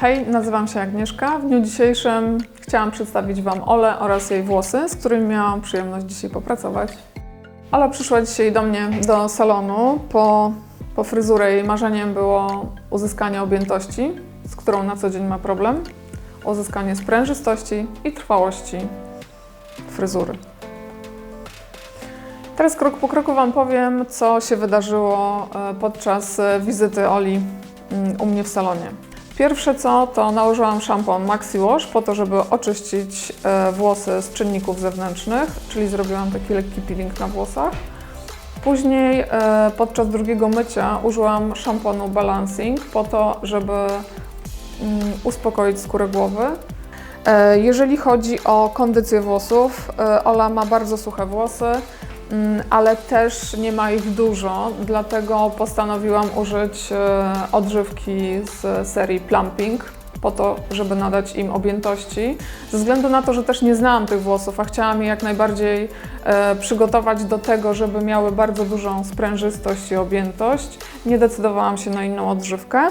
Hej, nazywam się Agnieszka. W dniu dzisiejszym chciałam przedstawić Wam Olę oraz jej włosy, z którymi miałam przyjemność dzisiaj popracować. Ola przyszła dzisiaj do mnie do salonu. Po, po fryzurę jej marzeniem było uzyskanie objętości, z którą na co dzień ma problem, uzyskanie sprężystości i trwałości fryzury. Teraz krok po kroku Wam powiem, co się wydarzyło e, podczas e, wizyty Oli mm, u mnie w salonie. Pierwsze co, to nałożyłam szampon Maxi Wash po to, żeby oczyścić e, włosy z czynników zewnętrznych, czyli zrobiłam taki lekki peeling na włosach. Później e, podczas drugiego mycia użyłam szamponu Balancing po to, żeby mm, uspokoić skórę głowy. E, Jeżeli chodzi o kondycję włosów, Ola ma bardzo suche włosy, ale też nie ma ich dużo, dlatego postanowiłam użyć e, odżywki z serii Plumping po to, żeby nadać im objętości. Ze względu na to, że też nie znałam tych włosów, a chciałam je jak najbardziej e, przygotować do tego, żeby miały bardzo dużą sprężystość i objętość, nie decydowałam się na inną odżywkę.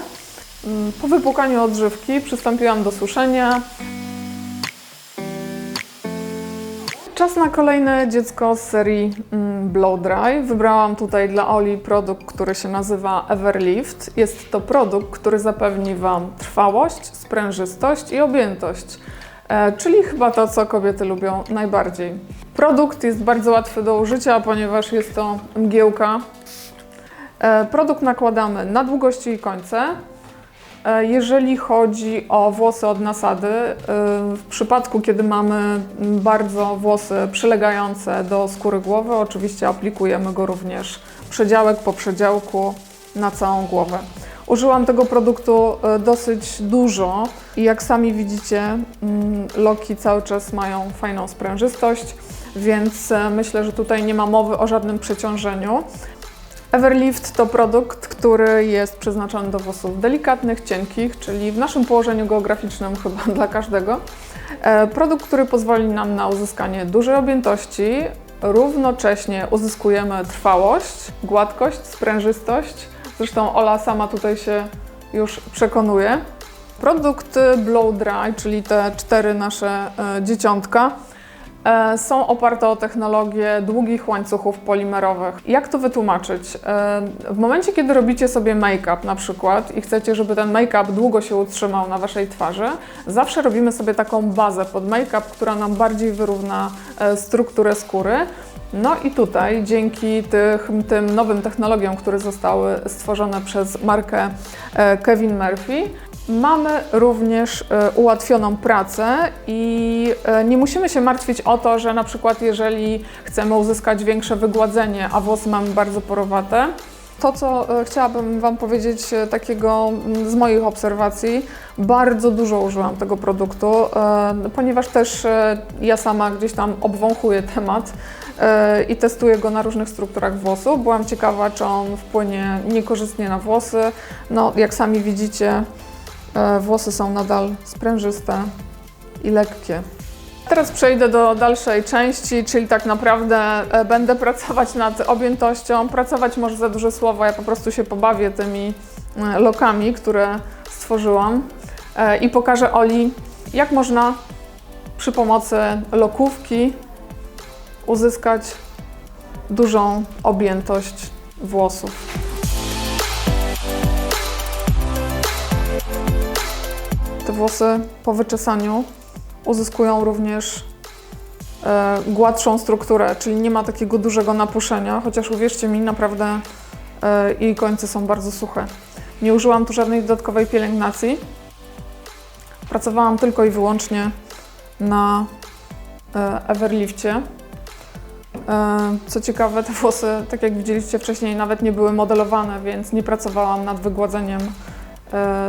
Mm, Po wypłukaniu odżywki przystąpiłam do suszenia. Czas na kolejne dziecko z serii mm, Blow Dry. Wybrałam tutaj dla Oli produkt, który się nazywa Everlift. Jest to produkt, który zapewni Wam trwałość, sprężystość i objętość, e, czyli chyba to, co kobiety lubią najbardziej. Produkt jest bardzo łatwy do użycia, ponieważ jest to mgiełka. E, Produkt nakładamy na długości i końce. E, Jeżeli chodzi o włosy od nasady, e, w przypadku kiedy mamy bardzo włosy przylegające do skóry głowy, oczywiście aplikujemy go również przedziałek po przedziałku na całą głowę. Użyłam tego produktu e, dosyć dużo i jak sami widzicie, mm, loki cały czas mają fajną sprężystość, więc myślę, że tutaj nie ma mowy o żadnym przeciążeniu. Everlift to produkt, który jest przeznaczony do włosów delikatnych, cienkich, czyli w naszym położeniu geograficznym chyba dla każdego. E, Produkt, który pozwoli nam na uzyskanie dużej objętości, równocześnie uzyskujemy trwałość, gładkość, sprężystość. Zresztą Ola sama tutaj się już przekonuje. Produkty Blow Dry, czyli te cztery nasze e, dzieciątka, są oparte o technologię długich łańcuchów polimerowych. Jak to wytłumaczyć? E, W momencie, kiedy robicie sobie make-up na przykład i chcecie, żeby ten make-up długo się utrzymał na Waszej twarzy, zawsze robimy sobie taką bazę pod make-up, która nam bardziej wyrówna e, strukturę skóry. No i tutaj dzięki tych, tym nowym technologiom, które zostały stworzone przez markę e, Kevin Murphy, mamy również e, ułatwioną pracę i e, nie musimy się martwić o to, że na przykład jeżeli chcemy uzyskać większe wygładzenie, a włosy mamy bardzo porowate, to, co e, chciałabym Wam powiedzieć takiego mm, z moich obserwacji, bardzo dużo użyłam tego produktu, ponieważ też ja sama gdzieś tam obwąchuję temat i testuję go na różnych strukturach włosów. Byłam ciekawa, czy on wpłynie niekorzystnie na włosy. No, jak sami widzicie, włosy są nadal sprężyste i lekkie. Teraz przejdę do dalszej części, czyli tak naprawdę e, będę pracować nad objętością. Pracować może za duże słowo, ja po prostu się pobawię tymi e, lokami, które stworzyłam e, i pokażę Oli, jak można przy pomocy lokówki uzyskać dużą objętość włosów. Włosy po wyczesaniu uzyskują również e, gładszą strukturę, czyli nie ma takiego dużego napuszenia, chociaż uwierzcie mi, naprawdę e, jej końce są bardzo suche. Nie użyłam tu żadnej dodatkowej pielęgnacji. Pracowałam tylko i wyłącznie na e, Everlifcie. Co ciekawe, te włosy, tak jak widzieliście wcześniej, nawet nie były modelowane, więc nie pracowałam nad wygładzeniem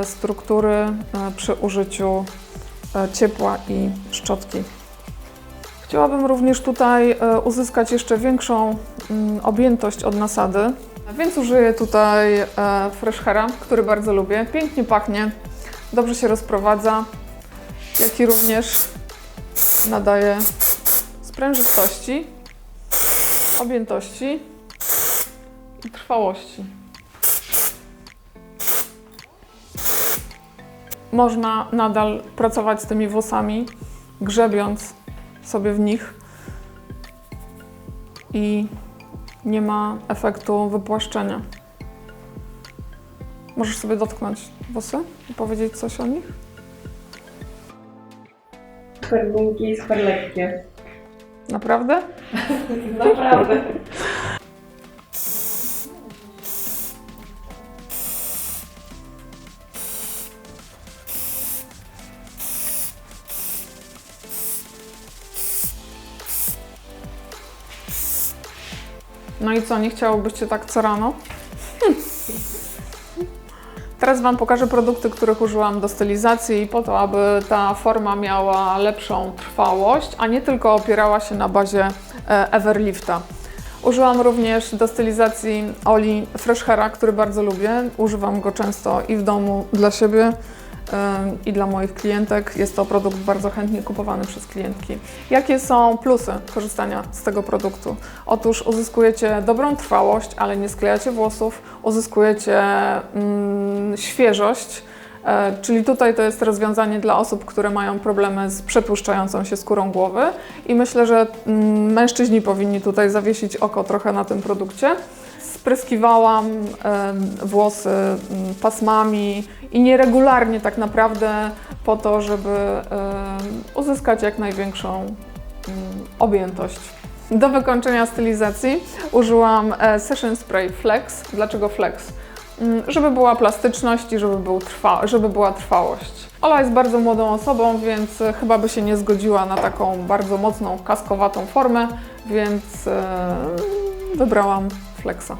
struktury e, przy użyciu e, ciepła i szczotki. Chciałabym również tutaj e, uzyskać jeszcze większą mm, objętość od nasady, więc użyję tutaj e, Fresh Haira, który bardzo lubię. Pięknie pachnie, dobrze się rozprowadza, jak i również nadaje sprężystości, objętości i trwałości. Można nadal pracować z tymi włosami, grzebiąc sobie w nich i nie ma efektu wypłaszczenia. Możesz sobie dotknąć włosy i powiedzieć coś o nich? Super i super lekkie. Naprawdę? Naprawdę. No i co, nie chciałobyście tak co rano? Teraz Wam pokażę produkty, których użyłam do stylizacji po to, aby ta forma miała lepszą trwałość, a nie tylko opierała się na bazie e, Everlifta. Użyłam również do stylizacji Oli Fresh Haira, który bardzo lubię. Używam go często i w domu dla siebie i dla moich klientek. Jest to produkt bardzo chętnie kupowany przez klientki. Jakie są plusy korzystania z tego produktu? Otóż uzyskujecie dobrą trwałość, ale nie sklejacie włosów, uzyskujecie mm, świeżość. E, Czyli tutaj to jest rozwiązanie dla osób, które mają problemy z przepuszczającą się skórą głowy i myślę, że mm, mężczyźni powinni tutaj zawiesić oko trochę na tym produkcie. Spryskiwałam włosy mm, pasmami i nieregularnie tak naprawdę po to, żeby uzyskać jak największą mm, objętość. Do wykończenia stylizacji użyłam e, Session Spray Flex. Dlaczego Flex? Mm, Żeby była plastyczność i żeby, był trwa, żeby była trwałość. Ola jest bardzo młodą osobą, więc e, chyba by się nie zgodziła na taką bardzo mocną, kaskowatą formę, więc e, wybrałam Flexa.